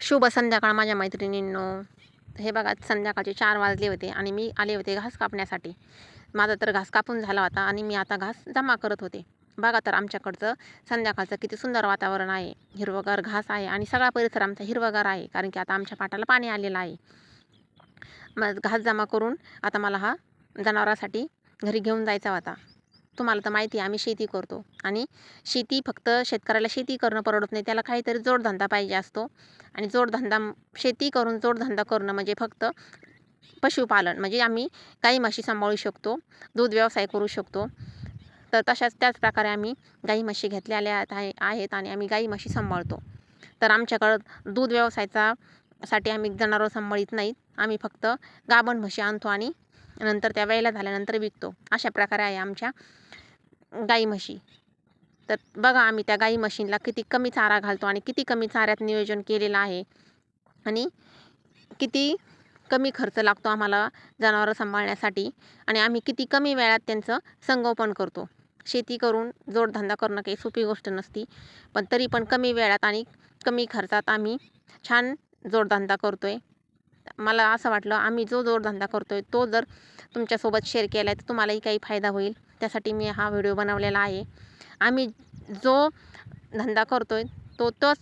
शुभ संध्याकाळ माझ्या मैत्रिणींनो. हे बघा संध्याकाळचे चार वाजले होते आणि मी आले होते घास कापण्यासाठी. माझा तर घास कापून झाला होता आणि मी आता घास जमा करत होते. बघा तर आमच्याकडचं संध्याकाळचं किती सुंदर वातावरण आहे. हिरवगार घास आहे आणि सगळा परिसर आमचा हिरवगार आहे कारण की आता आमच्या पाटाला पाणी आलेलं आहे. मग घास जमा करून आता मला हा जनावरासाठी घरी घेऊन जायचा होता. तुम्हाला तर माहिती आहे आम्ही शेती करतो. आणि शेती फक्त शेतकऱ्याला शेती करणं परवडत नाही त्याला काहीतरी जोडधंदा पाहिजे असतो. आणि जोडधंदा शेती करून जोडधंदा करणं म्हणजे फक्त पशुपालन म्हणजे आम्ही गाई म्हशी सांभाळू शकतो दूध व्यवसाय करू शकतो. तर तशाच त्याच प्रकारे आम्ही गाई म्हशी घेतलेल्या आहे आहेत आणि आम्ही गाई म्हशी सांभाळतो. तर आमच्याकडं दूध व्यवसायाचा साठी आम्ही जनावरं सांभाळीत नाहीत. आम्ही फक्त गाभण म्हशी आणतो आणि नंतर त्या वेळेला झाल्यानंतर विकतो. अशा प्रकारे आहे आमच्या गाई म्हशी. तर बघा आम्ही त्या गाई म्हशींना किती कमी चारा घालतो आणि किती कमी चाऱ्यात नियोजन केलेलं आहे. आणि किती कमी खर्च लागतो आम्हाला जनावरं सांभाळण्यासाठी. आणि आम्ही किती कमी वेळात त्यांचं संगोपन करतो. शेती करून जोडधंदा करणं काही सोपी गोष्ट नसती. पण तरी पण कमी वेळात आणि कमी खर्चात आम्ही छान जोडधंदा करतो आहे मला असं वाटलं आम्ही जो जोडधंदा करतो आहे तो जर तुमच्यासोबत शेअर केला आहे तर तुम्हालाही काही फायदा होईल. त्यासाठी मी हा व्हिडिओ बनवलेला आहे. आम्ही जो धंदा करतो आहे तो तोच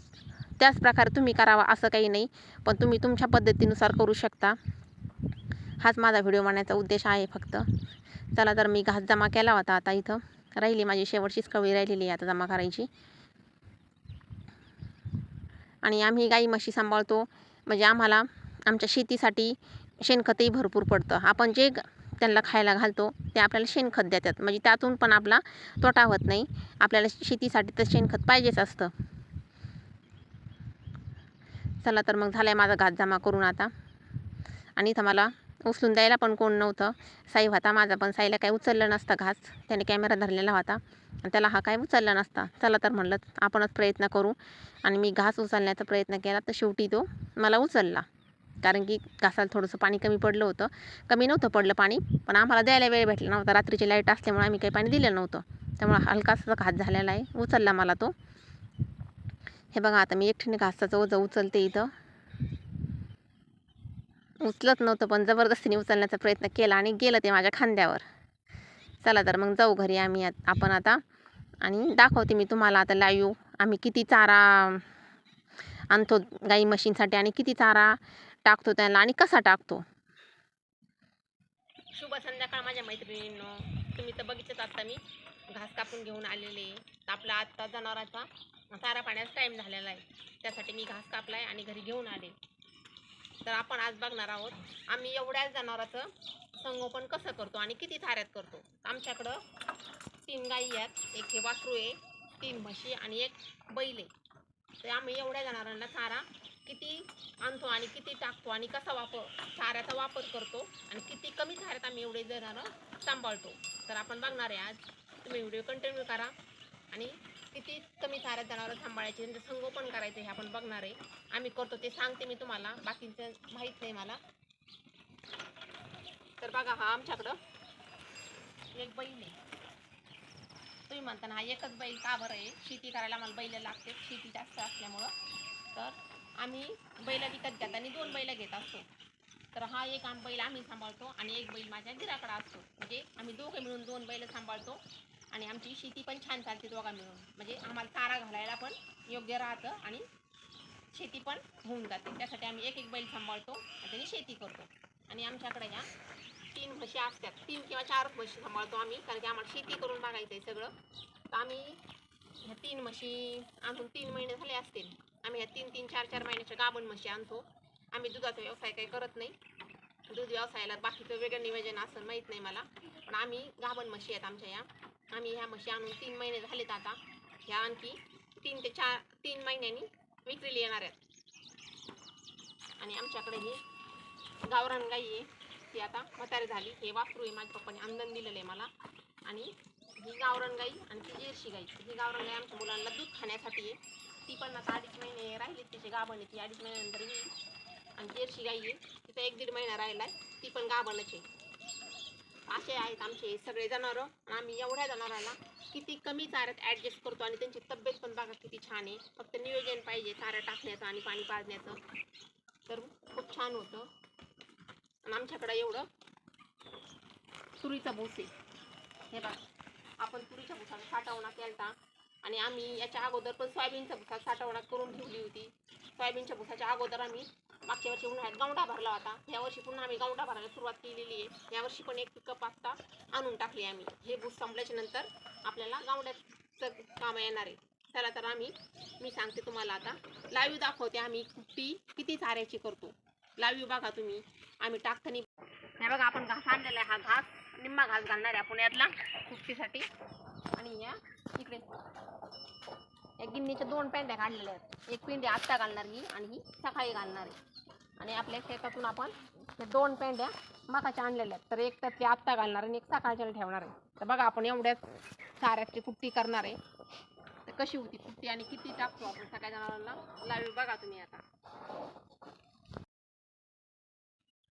त्याच प्रकारे तुम्ही करावा असं काही नाही. पण तुम्ही तुमच्या पद्धतीनुसार करू शकता. हाच माझा व्हिडिओ बनण्याचा उद्देश आहे फक्त. चला तर मी घास जमा केला होता आता इथं. राहिली माझी शेवटचीच कवळी राहिलेली आहे आता जमा करायची. आणि आम्ही गाई म्हशी सांभाळतो. म्हणजे आम्हाला आमच्या शेतीसाठी शेणखतही भरपूर पडतं. आपण जे ग- त्यांना खायला घालतो ते आपल्याला शेणखत देतात. म्हणजे त्यातून पण आपला तोटा होत नाही. आपल्याला शेतीसाठी तर शेणखत पाहिजेच असतं. चला तर मग झालं आहे माझा घात जमा करून आता. आणि इथं मला उचलून द्यायला पण कोण नव्हतं. साई होता माझा पण साईला काही उचललं नसतं घास. त्याने कॅमेरा धरलेला होता. आणि त्याला हा काय उचलला नसता. चला तर म्हणलं आपणच प्रयत्न करू. आणि मी घास उचलण्याचा प्रयत्न केला तर शेवटी तो मला उचलला. कारण की घासाला थोडंसं पाणी कमी पडलं होतं. कमी नव्हतं पडलं पाणी पण आम्हाला द्यायला वेळ भेटला नव्हता. रात्रीची लाइट असल्यामुळे आम्ही काही पाणी दिलं नव्हतं. त्यामुळे हलकासा घास झालेला आहे. उचलला मला तो. हे बघा आता मी एकटीने घासाचं ओझं उचलते इथं. उचलत नव्हतं पण जबरदस्तीने उचलण्याचा प्रयत्न केला आणि गेलं ते माझ्या खांद्यावर. चला तर मग जाऊ घरी आम्ही आपण आता. आणि दाखवते मी तुम्हाला आता लाईव्ह आम्ही किती चारा आणतो गाई म्हशींसाठी आणि किती चारा टाकतो त्यांना आणि कसा टाकतो? शुभ संध्याकाळ माझ्या मैत्रिणींनो. तुम्ही तर बघितलंच आता मी. घास कापून घेऊन आलेले आपला आत्ता जनावरांचा चारा पाण्याचा टाईम झालेला आहे. त्यासाठी मी घास कापलाय आणि घरी घेऊन आले. तर आपण आज बघणार आहोत आम्ही एवढ्याच जनावराचं संगोपन कसं करतो आणि किती थाऱ्यात करतो? आमच्याकडं तीन गायी आहेत. एक हे वासरू आहे तीन म्हशी आणि एक बैल आहे. तर आम्ही एवढ्या जनावरांना चारा किती आणतो आणि किती टाकतो आणि कसा वापर चाऱ्याचा वापर करतो आणि किती कमी चाऱ्यात आम्ही एवढे जनावरं सांभाळतो. तर आपण बघणार आहे आज. तुम्ही व्हिडिओ कंटिन्यू करा आणि किती कमी चाऱ्यात जनावरं सांभाळायचे त्यांचं संगोपन करायचं हे आपण बघणार आहे. आम्ही करतो ते सांगते मी तुम्हाला. बाकीचं माहीत नाही मला. तर बघा हा आमच्याकडं एक बैल आहे. तुम्ही म्हणता ना हा एकच बैल का बरं आहे? शेती करायला मला बैल लागते. शेती जास्त असल्यामुळं. तर आम्ही बैल विकत घेत आणि दोन बैल घेत असतो. तर हा एक आम बैल आम्ही सांभाळतो आणि एक बैल माझ्या गिराकडे असतो. म्हणजे आम्ही दोघे मिळून दोन बैल सांभाळतो आणि आमची शेती पण छान चालते दोघा मिळून. म्हणजे आम्हाला चारा घालायला पण योग्य राहतं आणि शेती पण होऊन जाते. त्यासाठी आम्ही एक एक बैल सांभाळतो आणि शेती करतो. आणि आमच्याकडे या तीन म्हशी असतात. तीन किंवा चार म्हशी सांभाळतो आम्ही. कारण की आम्हाला शेती करून बघायचं आहे सगळं. तर आम्ही ह्या तीन म्हशी आणून तीन महिने झाले असतील. आम्ही ह्या तीन तीन चार चार महिन्याच्या गाभण म्हशी आणतो. आम्ही दुधाचा व्यवसाय काही करत नाही. दूध व्यवसायाला बाकीचं वेगळं नियोजन असं माहीत नाही मला. पण आम्ही गाभण म्हशी आहेत आमच्या या. आम्ही ह्या म्हशी आणून तीन महिने झालेत आता. ह्या आणखी तीन ते चार तीन महिन्यांनी विक्रीला येणार आहेत. आणि आमच्याकडे ही गावरान गाई आहे. ती आता म्हातारी झाली. हे वासरू आहे माझ्या पप्पाने. आंदन दिलेलं आहे मला. आणि ही गावरण गाई आणि ती जेरशी गाई. ही गावरण गाई आमच्या मुलांना दूध खाण्यासाठी आहे. ती पण आता अडीच महिने राहिली तिचे गाभण. आहे ती अडीच महिन्यानंतर येईल आणि जेरशी गाई आहे. तिचा एक दीड महिना राहिला आहे ती पण गाभणच आहे. असे आहेत आमचे सगळे जनावरं. आणि आम्ही एवढ्या जनावरांना किती कमी चाऱ्यात ॲडजस्ट करतो आणि त्यांची तब्येत पण बघा किती छान आहे. फक्त नियोजन पाहिजे चारा टाकण्याचं आणि पाणी पाजण्याचं. तर खूप छान होतं. आणि आमच्याकडं एवढं. तुरीचा भूस. आहे हे बघा. आपण तुरीच्या भुसाचा साठवणा केलता. आणि आम्ही याच्या अगोदर पण सोयाबीनचा भुसा साठवणा करून ठेवली होती. सोयाबीनच्या भुसाच्या अगोदर आम्ही मागच्या वर्षी उन्हाळ्यात गावडा भरला होता. या वर्षी पुन्हा आम्ही गावडा भरायला सुरुवात केलेली आहे. यावर्षी पण एक पिकअप आत्ता आणून टाकली आम्ही. हे भूस संपल्याच्या नंतर आपल्याला गावड्याचं काम येणार आहे. चला तर आम्ही मी सांगते तुम्हाला आता. लाईव्ह दाखवते आम्ही कुट्टी किती चाऱ्याची करतो. लाईव्ह बघा तुम्ही. आम्ही टाकताना हे बघा आपण घास आणलेला आहे हा घास. निम्मा घास घालणार आहे आपण यातला कुट्टीसाठी आणि या इकडे. या गिन्नीच्या दोन पेंड्या काढलेल्या आहेत. एक पिंडी आत्ता घालणार ही आणि ही सकाळी घालणार आहे. आणि आपल्या शेतातून आपण दोन पेंड्या मकाच्या आणलेल्या आहेत. तर एक त्यातली आत्ता घालणार आणि एक सकाळच्या ठेवणार आहे. तर बघा आपण एवढ्याच साऱ्याची कुट्टी करणार आहे. तर कशी होती कुट्टी आणि किती टाकतो आपण सकाळच्या जनावरांना लावी बघा तुम्ही आता.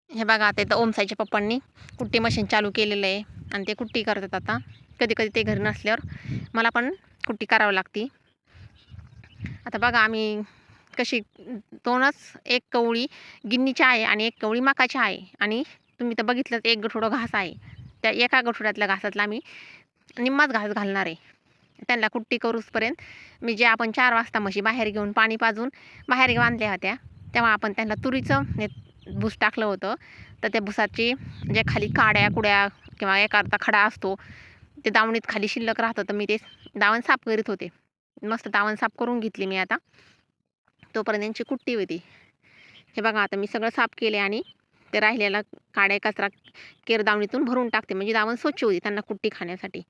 हे बघा आता इथं ओमसाईच्या पप्पांनी कुट्टी मशीन चालू केलेलं आहे आणि ते कुट्टी करतात आता. कधी कधी ते घरी नसल्यावर मला पण कुट्टी करावं लागती. आता बघा आम्ही कशी दोनच एक कवळी गिन्नीची आहे आणि एक कवळी मकाची आहे. आणि तुम्ही तर बघितलं एक गठोडं घास आहे. त्या एका गठोड्यातल्या घासातला आम्ही निम्माच घास घालणार आहे. त्यांना कुट्टी करूचपर्यंत मी जे आपण चार वाजता म्हशी बाहेर घेऊन पाणी पाजून बाहेर बांधल्या होत्या तेव्हा आपण त्यांना तुरीचं भूस टाकलं होतं. तर त्या भुसाची जे खाली काड्या कुड्या किंवा एक अर्धा खडा असतो ते दावणीत खाली शिल्लक राहतं. तर मी ते दावण साफ करीत होते. मस्त दावण साफ करून घेतली मी आता. तोपर्यंत त्यांची कुट्टी होती. हे बघा आता मी सगळं साफ केले आणि ते राहिलेला काड्या कचरा केर दावणीतून भरून टाकते. म्हणजे दावण स्वच्छ होती त्यांना कुट्टी खाण्यासाठी.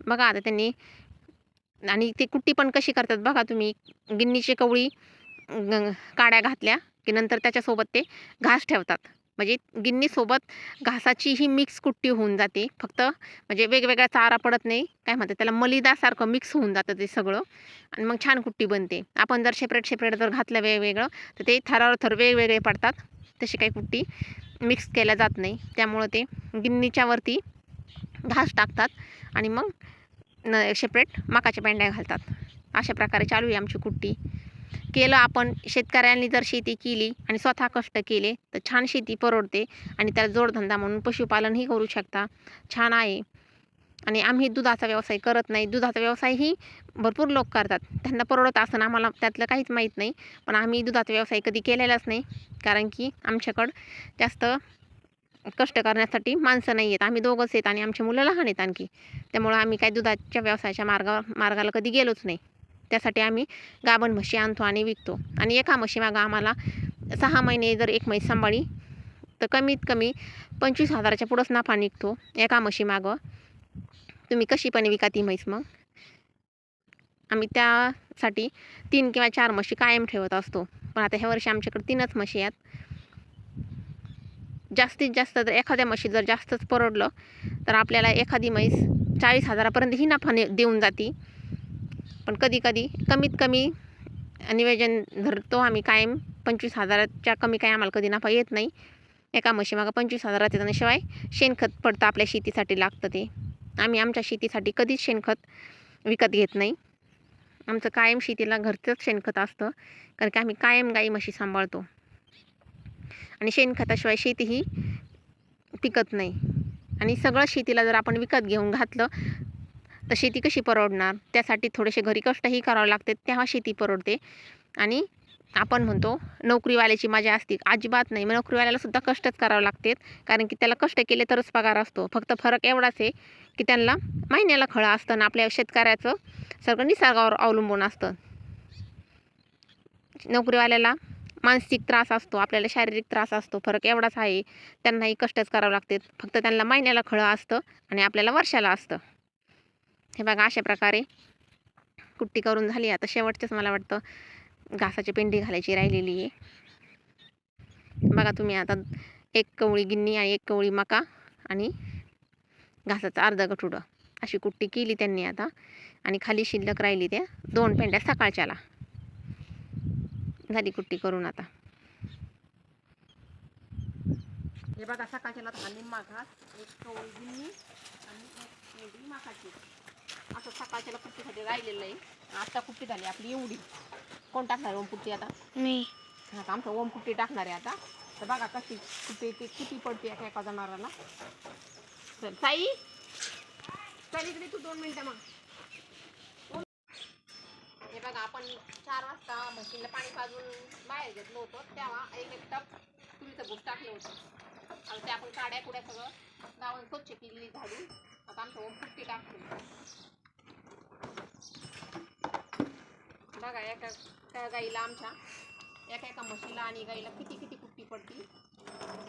बघा आता त्यांनी आणि ते कुट्टी पण कशी करतात बघा तुम्ही. गिन्नीची कवळी काड्या घातल्या की नंतर त्याच्यासोबत ते घास ठेवतात. म्हणजे गिन्नीसोबत घासाची ही मिक्स कुट्टी होऊन जाते. फक्त म्हणजे वेगवेगळा चारा पडत नाही. काय म्हणतात त्याला मलिदासारखं मिक्स होऊन जातं ते सगळं. आणि मग छान कुट्टी बनते. आपण जर सेपरेट सेपरेट जर घातलं वेगवेगळं तर ते थरावर थर वेगवेगळे पडतात. तशी काही कुट्टी मिक्स केल्या जात नाही. त्यामुळं ते गिन्नीच्या वरती घास टाकतात आणि मग न सेपरेट मकाच्या पेंड्या घालतात. अशा प्रकारे चालू आहे आमची कुट्टी. केलं आपण शेतकऱ्यांनी जर शेती केली आणि स्वतः कष्ट केले तर छान शेती परवडते आणि त्याला जोडधंदा म्हणून पशुपालनही करू शकता. छान आहे. आणि आम्ही दुधाचा व्यवसाय करत नाही. दुधाचा व्यवसायही भरपूर लोक करतात. त्यांना परवडत असताना आम्हाला त्यातलं काहीच माहीत नाही. पण आम्ही दुधाचा व्यवसाय कधी केलेलाच नाही. कारण की आमच्याकडं जास्त कष्ट करण्यासाठी माणसं नाही आहेत. आम्ही दोघंच आहेत आणि आमची मुलं लहान आहेत आणखी. त्यामुळं आम्ही काही दुधाच्या व्यवसायाच्या मार्गा मार्गाला कधी गेलोच नाही. त्यासाठी आम्ही गाभण म्हशी आणतो आणि विकतो. आणि एका म्हशीमागं आम्हाला सहा महिने जर एक म्हैस सांभाळी तर कमीत कमी पंचवीस हजाराच्या पुढंच नफा निघतो एका म्हशीमागं तुम्ही कशी पण विका ती म्हैस मग. आम्ही त्यासाठी तीन किंवा चार म्हशी कायम ठेवत असतो. पण आता ह्या वर्षी आमच्याकडे तीनच म्हशी आहेत. जास्तीत जास्त जर एखाद्या म्हशी जर जास्तच परवडलं तर आपल्याला एखादी म्हैस चाळीस हजारापर्यंत ही नफा ने देऊन जाती. पण कधी कधी कमीत कमी नियोजन धरतो आम्ही कायम. पंचवीस हजाराच्या कमी काही आम्हाला कधी नफा येत नाही. एका म्हशीमागं पंचवीस हजारात येतात आणि शिवाय शेणखत पडतं आपल्या शेतीसाठी लागतं ते. आम्ही आमच्या शेतीसाठी कधीच शेणखत विकत घेत नाही. आमचं कायम शेतीला घरचंच शेणखत असतं कारण की आम्ही कायम गाई म्हशी सांभाळतो. आणि शेणखताशिवाय शेती ही पिकत नाही. आणि सगळं शेतीला जर आपण विकत घेऊन घातलं तर शेती कशी परवडणार? त्यासाठी थोडेसे घरी कष्टही करावे लागते तेव्हा शेती परवडते. आणि आपण म्हणतो नोकरीवाल्याची मजा असते. अजिबात नाही मग नोकरीवाल्यालासुद्धा कष्टच करावं लागतात कारण की त्याला कष्ट केले तरच पगार असतो. फक्त फरक एवढाच आहे की त्यांना महिन्याला खळं असतं आणि आपल्या शेतकऱ्याचं सगळं निसर्गावर अवलंबून असतं. नोकरीवाल्याला मानसिक त्रास असतो आपल्याला शारीरिक त्रास असतो फरक एवढाच आहे. त्यांनाही कष्टच करावं लागते. फक्त त्यांना महिन्याला खळं असतं आणि आपल्याला वर्षाला असतं. हे बघा अशा प्रकारे कुट्टी करून झाली. आता शेवटचंच मला वाटतं घासाची पेंडी घालायची राहिलेली आहे. बघा तुम्ही आता एक कवळी गिन्नी आणि एक कवळी मका आणि घासाचं अर्ध गठुडं अशी कुट्टी केली त्यांनी आता आणि खाली शिल्लक राहिली त्या दोन पेंड्या सकाळच्याला. झाली कुट्टी करून आता. हे बघा सकाळच्याला निम्मा घास एक कवळी गिन्नी आणि एक एवढी माकाची. असं सकाळच्याला कुट्टीसाठी राहिलेलं आहे. आता कुट्टी झाली आपली एवढी. कोण टाकणार ओम कुट्टी आता? मी. आता आमचं ओम कुट्टी टाकणार आहे आता. तर बघा कशी कुट्टी ती किती पडते एका एका जनावराला. चल साई चल इकडे तू दोन मिनिटं मग. हे बघा आपण चार वाजता म्हशीला पाणी पाजून बाहेर घेतलं होतं. तेव्हा एक एक टप तुरीचं भूस टाकलं होतं. आणि ते आपण काड्या कुड्या सगळं गावून स्वच्छ केलेली झाडून आता आमचं ओम कुट्टी टाकतो. बघा एका त्या गाईला आमच्या एका एका म्हशीला आणि गाईला किती किती कुट्टी पडती.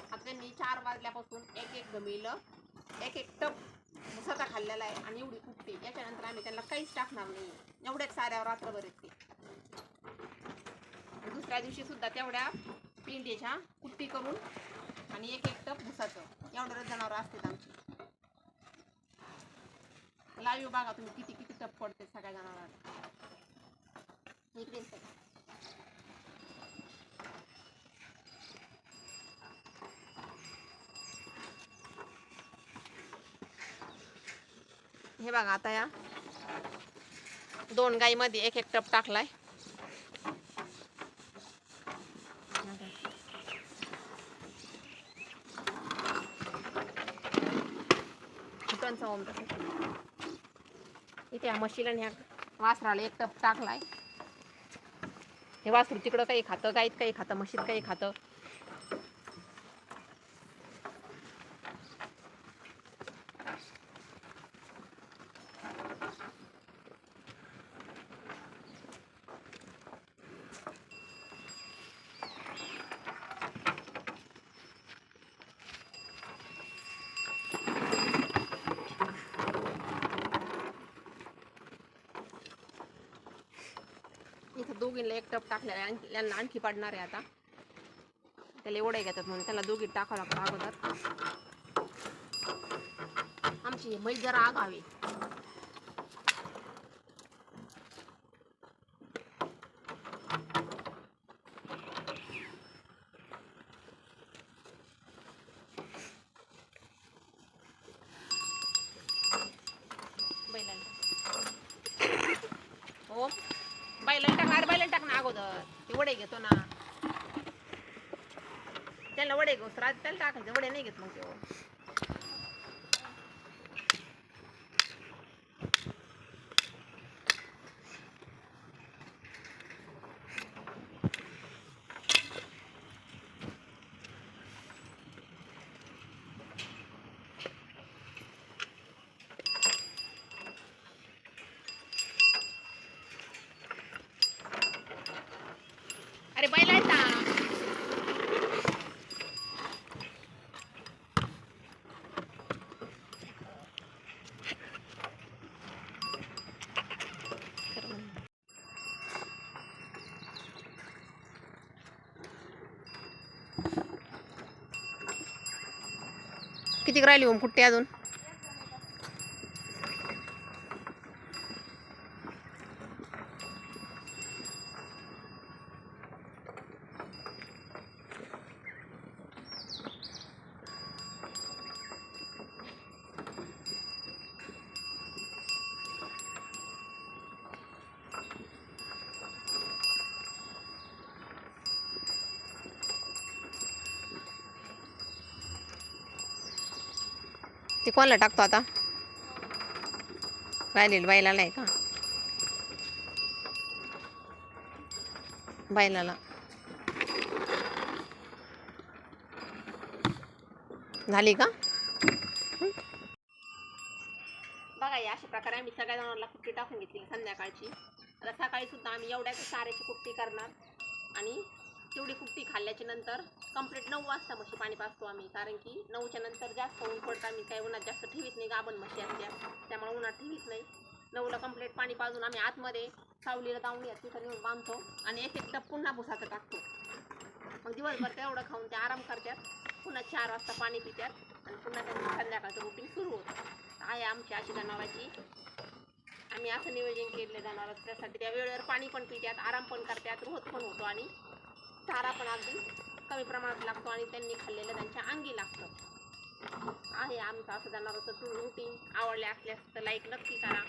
आता त्यांनी चार वाजल्यापासून एक एक गमिलं एक एक टप मुसाचा खाल्लेला आहे आणि एवढी कुट्टी. याच्यानंतर आम्ही त्यांना काहीच टाकणार नाही. एवढ्याच साऱ्यावर रात्रभर येते. दुसऱ्या दिवशी सुद्धा तेवढ्या पेंडीच्या कुट्टी करून आणि एक एक टप भुसाचं एवढ्या जनावर असतात आमची. लाईव्ह बघा तुम्ही किती किती टप पडते सगळ्या जनावरांना. इकडे ये हे बघा आता या. दोन गाईमध्ये एक एक टप टाकलाय. इथे या म्हशीला ह्या वासराला एक टप टाकलाय. हे वासरू तिकडं काही खातं गाईत काही खातं म्हशीत काही खातं इथं दोघींना एक टप टाकलेला आहे. यांना आणखी पडणार आहे आता. त्याला एवढे घेतात म्हणून. त्याला दोघी टाकावं लागतं अगोदर. आमची मै जरा आगावी बैलांना हो बैलन टाक अरे बैलन टाक ना अगोदर ते वडे घेतो ना त्याला वडे घेऊ रात त्याला टाकायचं वडे नाही घेत मग तो अरे बैल आहेत ना किती राहिली ओम? कुठे अजून? ते कोणाला टाकतो आता? राहिलेलं बैलाला आहे का? बैलाला झाली का? बघा या अशा प्रकारे आम्ही सगळ्या जणांना कुट्टी टाकून घेतली संध्याकाळची. आता सकाळी सुद्धा आम्ही एवढ्याच साऱ्याची कुट्टी करणार. आणि तेवढी कुट्टी खाल्ल्याच्या नंतर कंप्लीट नऊ वाजता म्हशी पाणी पाजतो आम्ही. कारण की नऊच्या नंतर जास्त ऊन पडतं आम्ही काही उन्हात जास्त ठेवीत नाही गाभण म्हशी असल्या त्यामुळे उन्हात ठेवीत नाही. नऊला कंप्लीट पाणी पाजून आम्ही आतमध्ये सावलीला दावणी आहे तिथं नेऊन बांधतो आणि एक एक टप पुन्हा भुसाचं टाकतो. मग दिवसभर तेवढं खाऊन ते आराम करतात. पुन्हा चार वाजता पाणी पितात आणि पुन्हा त्यांचं संध्याकाळचं रुटीन सुरू होतं. आहे आमची अशी जनावराची. आम्ही असं नियोजन केले जनावर त्यासाठी त्या वेळेवर पाणी पण पितात आराम पण करतात रोहत पण होतो आणि चारा पण अगदी कमी प्रमाणात लागतो आणि त्यांनी खाल्लेलं त्यांच्या अंगी लागतं. आहे आमचं असं जाणार जनावरचं रुटीन आवडले असल्यास तर लाईक नक्की करा.